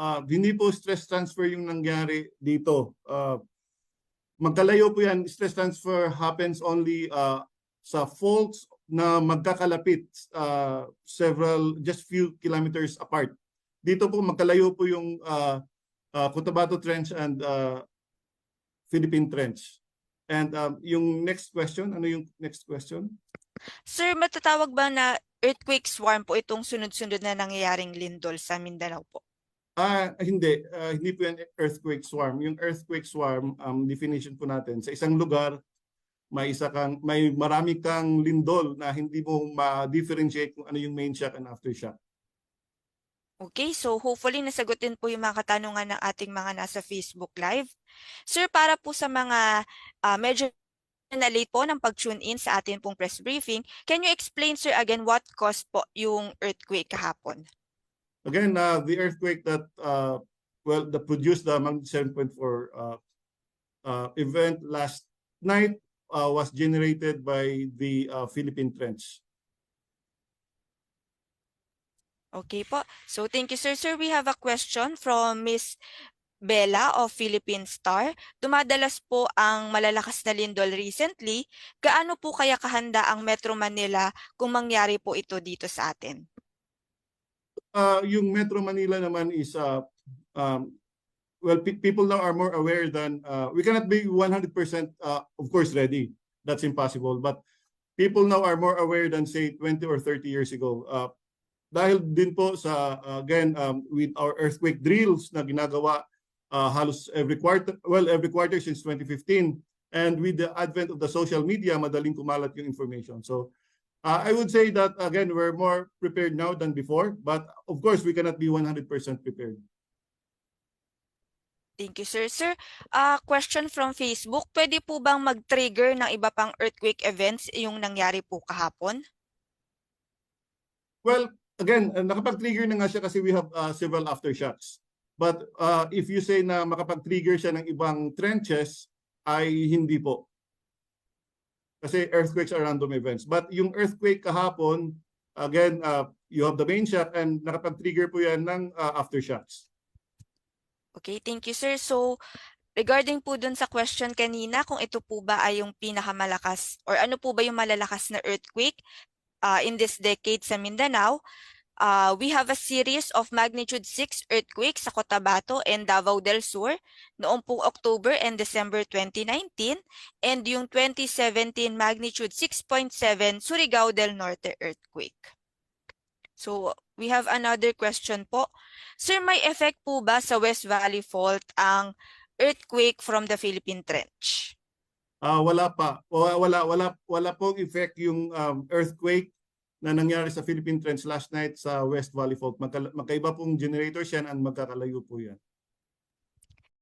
ah, hindi po stress transfer yung nangyari dito. Ah, magkalayo po yan. Stress transfer happens only ah, sa faults na magkakalapit ah, several, just few kilometers apart. Dito po magkalayo po yung ah, ah, Cotabato Trench and ah, Philippine Trench. And um, yung next question, ano yung next question? Sir, matatawag ba na earthquake swarm po itong sunod-sunod na nangyayaring lindol sa Mindanao po? Ah, hindi. Ah, hindi po yan earthquake swarm. Yung earthquake swarm, um, definition po natin, sa isang lugar, may isa kang, may marami kang lindol na hindi mo ma-differentiate kung ano yung main shock and aftershock. Okay, so hopefully nasagutin po yung mga katanungan ng ating mga nasa Facebook Live. Sir, para po sa mga ah, medyo na late po ng pag-tune in sa atin pong press briefing, can you explain, sir, again what caused po yung earthquake kahapon? Again, uh, the earthquake that, uh, well, that produced the magnitude 7.4 uh, uh, event last night uh, was generated by the uh, Philippine Trench. Okay po. So thank you, sir. Sir, we have a question from Miss Bella of Philippine Star. Dumadalas po ang malalakas na lindol recently. Gaano po kaya kahanda ang Metro Manila kung mangyari po ito dito sa atin? Uh, yung Metro Manila naman is, uh, um, well, pe- people now are more aware than, uh, we cannot be 100% uh, of course ready. That's impossible. But people now are more aware than say 20 or 30 years ago. Uh, dahil din po sa, uh, again, um, with our earthquake drills na ginagawa uh, halos every quarter, well, every quarter since 2015. And with the advent of the social media, madaling kumalat yung information. So uh, I would say that, again, we're more prepared now than before. But of course, we cannot be 100% prepared. Thank you, sir. Sir, ah question from Facebook. Pwede po bang mag-trigger ng iba pang earthquake events yung nangyari po kahapon? Well, again, uh, nakapag-trigger na nga siya kasi we have uh, several aftershocks. But uh, if you say na makapag-trigger siya ng ibang trenches, ay hindi po. Kasi earthquakes are random events. But yung earthquake kahapon, again, uh, you have the main shock and nakapag-trigger po yan ng uh, aftershocks. Okay, thank you, sir. So, regarding po dun sa question kanina, kung ito po ba ay yung pinakamalakas or ano po ba yung malalakas na earthquake uh, in this decade sa Mindanao, uh, we have a series of magnitude 6 earthquakes sa Cotabato and Davao del Sur noong po October and December 2019 and yung 2017 magnitude 6.7 Surigao del Norte earthquake. So, we have another question po. Sir, may effect po ba sa West Valley Fault ang earthquake from the Philippine Trench? Ah, wala pa. Wala, wala, wala pong effect yung um, earthquake na nangyari sa Philippine Trench last night sa West Valley Fault. Magka, magkaiba pong generators yan and magkakalayo po yan.